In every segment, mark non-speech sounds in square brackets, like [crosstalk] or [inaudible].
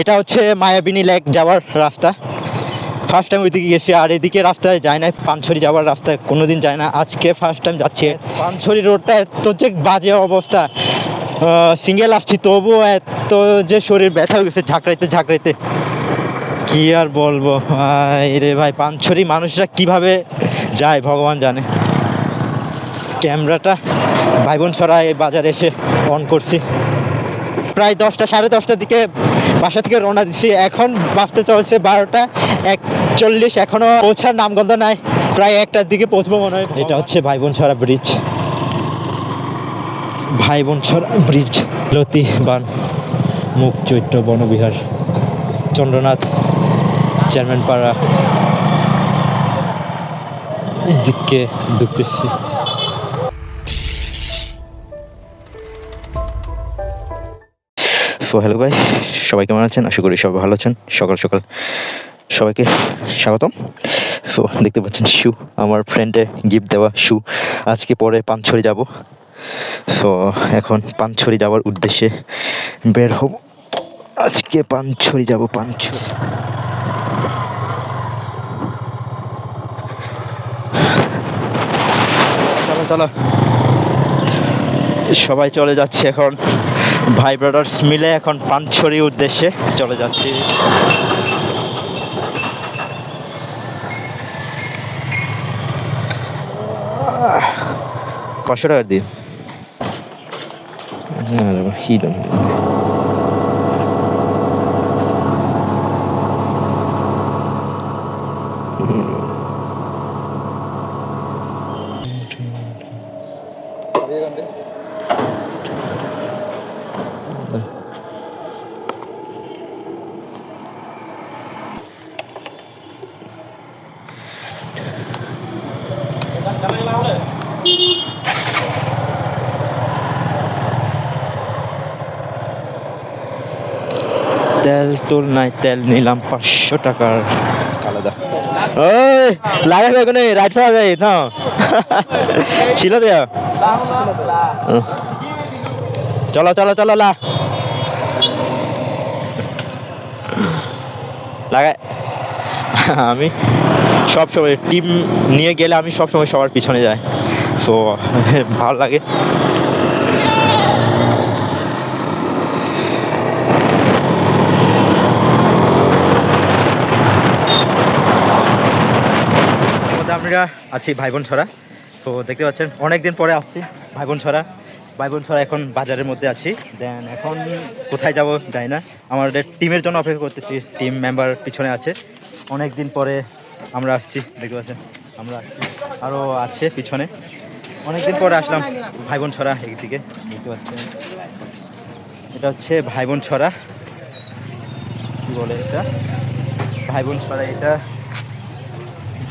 এটা হচ্ছে মায়াবিনী লেক যাওয়ার রাস্তা। ফার্স্ট টাইম ওইদিকে গেছি, আর এদিকে রাস্তায় যায় না পানছড়ি যাওয়ার রাস্তায় কোনোদিন যায় না। আজকে ফার্স্ট টাইম যাচ্ছি। পানছড়ি রোডটা এত যে বাজে অবস্থা। সিঙ্গেল আসছি, তবুও এত যে শরীর ব্যথা হয়ে গেছে ঝাঁকড়াইতে ঝাঁকড়াইতে। কি আর বলব? রে ভাই, পানছড়ি মানুষরা কীভাবে যায় ভগবান জানে। ক্যামেরাটা ভাই বোন ছড়া এই বাজারে এসে অন করছি। প্রায় দশটা, সাড়ে দশটার দিকে বাসা থেকে রওনা দিচ্ছি। এখন বাসতে চলছে বারোটা একচল্লিশ, এখনও পৌঁছার নামগন্ধ নাই। প্রায় একটার দিকে পৌঁছবো মনে হয়। এটা হচ্ছে ভাই বোন ছড়া ব্রিজ ভাই বোন ছড়া ব্রিজ লতি বান, মুখ চৈত্র বনবিহার, চন্দ্রনাথ চেয়ারম্যান পাড়া এদিকে ঢুকতেছি সো হ্যালো গাই সবাই কেমন আছেন? আশা করি সবাই ভালো আছেন। সকাল সকাল সবাইকে স্বাগতম। সো দেখতে পাচ্ছেন শু আমার ফ্রেন্ডে গিফট দেওয়া শু আজকে পরে পানছড়ি যাব। সো এখন পানছড়ি যাওয়ার উদ্দেশ্যে বের হব। আজকে পানছড়ি যাব, পানছড়ি। চলো চলো। সবাই চলে যাচ্ছে এখন। ভাই ব্রাদার্স মিলে এখন পানছড়ি উদ্দেশ্যে চলে যাচ্ছি। পাঁচশো টাকা দিন বাবা, কি তেল তোল নাই তেল নিলাম পাঁচশো টাকার। আলাদা। ওই লাগাবে ওখানে রাইট পাবে না ছিল দেয়া। চলো চলো চলো লা। লাগাই। আমি সব সময় টিম নিয়ে গেলে আমি সব সময় সবার পিছনে যাই। তো ভালো লাগে। আমরা আছি ভাই বোন ছড়া তো দেখতে পাচ্ছেন অনেক দিন পরে আসছি ভাই বোন ছড়া ভাই বোন ছড়া এখন বাজারের মধ্যে আছি। দেন এখন কোথায় যাব যাই না। আমাদের টিমের জন্য অপেক্ষা করতেছি টিম মেম্বার পিছনে আছে। অনেক দিন পরে আমরা আসছি, দেখতে পাচ্ছেন, আমরা আরও আছে পিছনে। অনেক দিন পরে আসলাম ভাই বোন ছড়া একদিকে দেখতে পাচ্ছেন। এটা হচ্ছে ভাই বোন ছড়া কী বলে এটা? ভাই বোন ছড়া এটা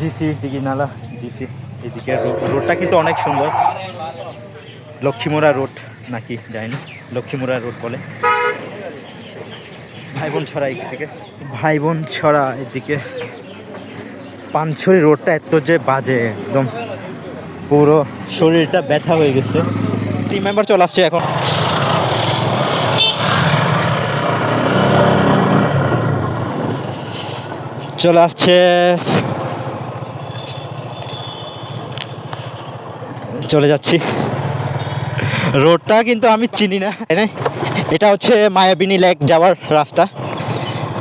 জিসি দিঘি নালা জিসি এদিকে রোডটা কিন্তু অনেক সুন্দর। লক্ষ্মীমোড়া রোড নাকি যায়নি লক্ষ্মীমোড়া রোড বলে। ভাই বোন ছড়া এদিকে ভাই বোন ছড়া এদিকে। পানছড়ি রোডটা এত যে বাজে, একদম। পুরো শরীরটা ব্যথা হয়ে গেছে। টিম মেম্বার চলে আসছে এখন। চলে আসছে চলে যাচ্ছি। রোডটা কিন্তু আমি চিনি না? এটা হচ্ছে মায়াবিনী লেক যাওয়ার রাস্তা।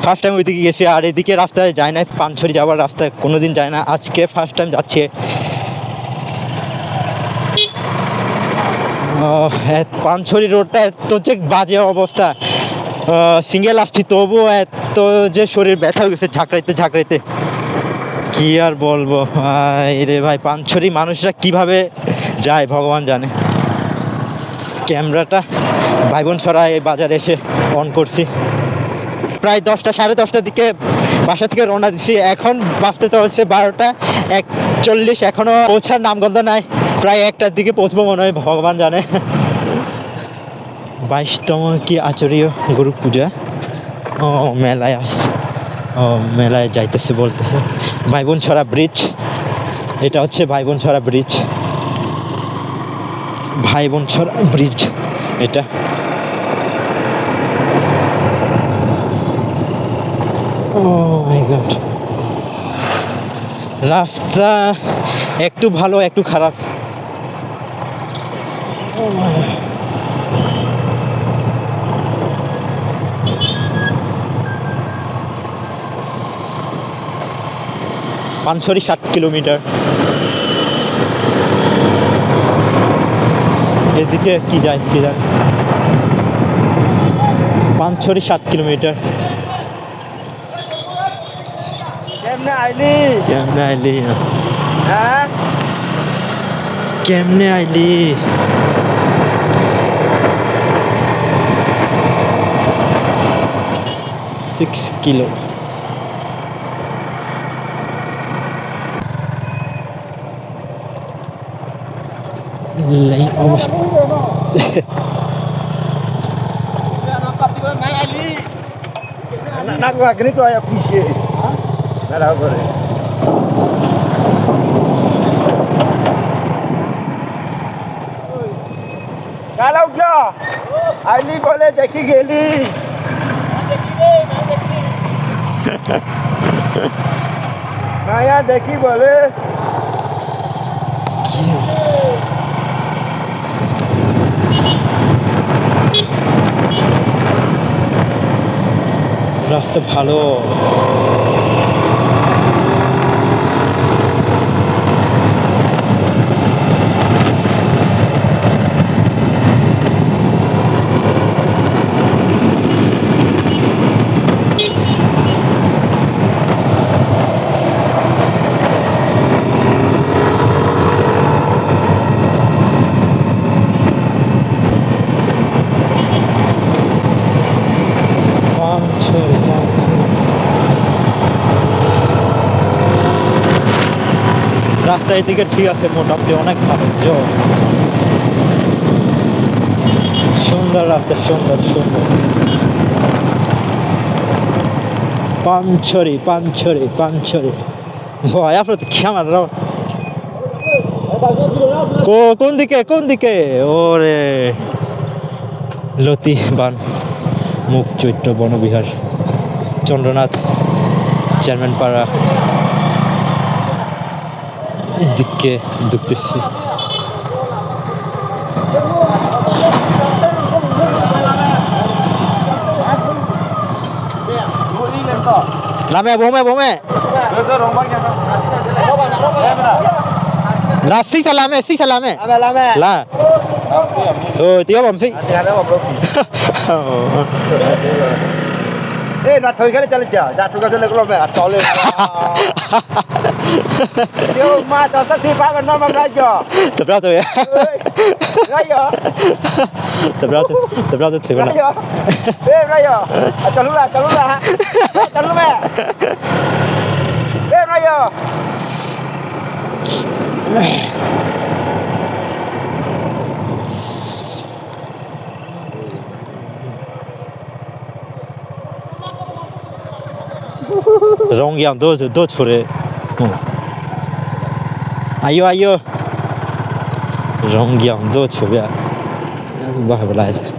ফার্স্ট টাইম ওইদিকে গেছি, আর এদিকে রাস্তায় যায় না, পানছড়ি যাওয়ার রাস্তায় কোনোদিন যায় না। আজকে ফার্স্ট টাইম যাচ্ছি। পানছড়ি রোডটা এত যে বাজে অবস্থা। সিঙ্গেল আসছি, তবুও এত যে শরীর ব্যথা হয়ে গেছে ঝাঁকড়াইতে ঝাঁকড়াইতে। কি আর বলব? রে ভাই, পানছড়ি মানুষরা কীভাবে যায় ভগবান জানে। ক্যামেরাটা ভাই বোন এই বাজারে এসে অন করছি। প্রায় দশটা, সাড়ে দশটার দিকে বাসা থেকে রওনা দিচ্ছি এখন বাসতে চলছে বারোটা একচল্লিশ, এখনও পৌঁছার নামগন্ধ নাই। প্রায় একটার দিকে পৌঁছবো মনে হয়, ভগবান জানে। বাইশতম কি আচরীয় গুরু পূজা ও, মেলায় আসছে। মেলায় যাইতেছে বলতেছে। ভাই বোন ছড়া ব্রিজ এটা হচ্ছে ভাই ব্রিজ ছড়া ব্রিজ এটা। ও মাই গড রাস্তা একটু ভালো, একটু খারাপ। God. ষাট কিলোমিটার। এদিকে কি যায় কি যায়? পাঁচশোরি সাত কিলোমিটার। কেমনে আইলি? কেমনে আইলি? হ্যাঁ? কেমনে আইলি? সিক্স কিলো এই অবস্থা নাই আইলি না গো গনি তো আয়া পিছে না রাও করে কালো গো আইলি বলে দেখি রাস্তা ভালো। রাস্তা এদিকে ঠিক আছে, মোটামুটি অনেক ভালো সুন্দর রাস্তা, সুন্দর সুন্দর। পাঞ্ছরি পাঞ্ছরি পাঞ্ছরি ভয় আপনার তো খেমার কোন দিকে কোন দিকে? ওরে। লতি বান, মুখ চৈত্র বনবিহার, চন্দ্রনাথ, চেয়ারম্যান পাড়া। এদিকে ঢুকতেছি নামে বোমে বোমে না si salame si salame Lame, lame. la thôi tiếng bấm phi Eh, nak এ না থই গেলে চলে যা যা টুকা চলে গেলো আর চলে কেউ মা দশটা সি পাবে না মাম রাজ্য তো ব্রাত হয়ে রাজ্য তো ব্রাত তো ব্রাত থেকে না এ রাজ্য চলু না চলু না চলু না এ রাজ্য [laughs] 壮年多得多出来，哎呦哎呦，壮年多出来，我还不来得及。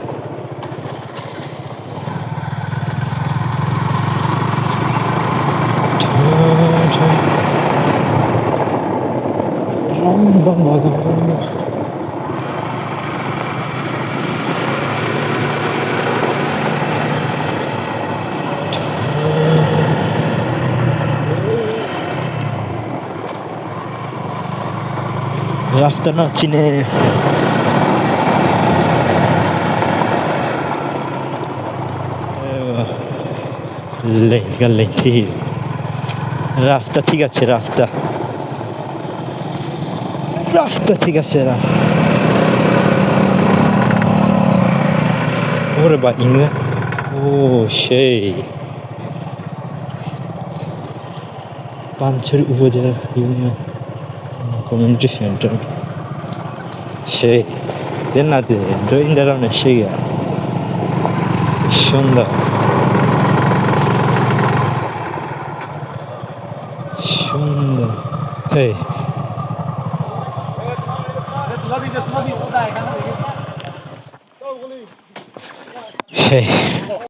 রাস্তা না চিনে। লেগা লেগি রাস্তা ঠিক আছে রাস্তা রাস্তা ঠিক আছে, রা। ওরে বা, ইংলা। ও, সেই। পাঞ্চের উপজেলা ইউনিয়ন। কমিউনিটি সেন্টার সেই দেন না দে দইন দাঁড়ানো সেই সুন্দর সুন্দর এই। সেই।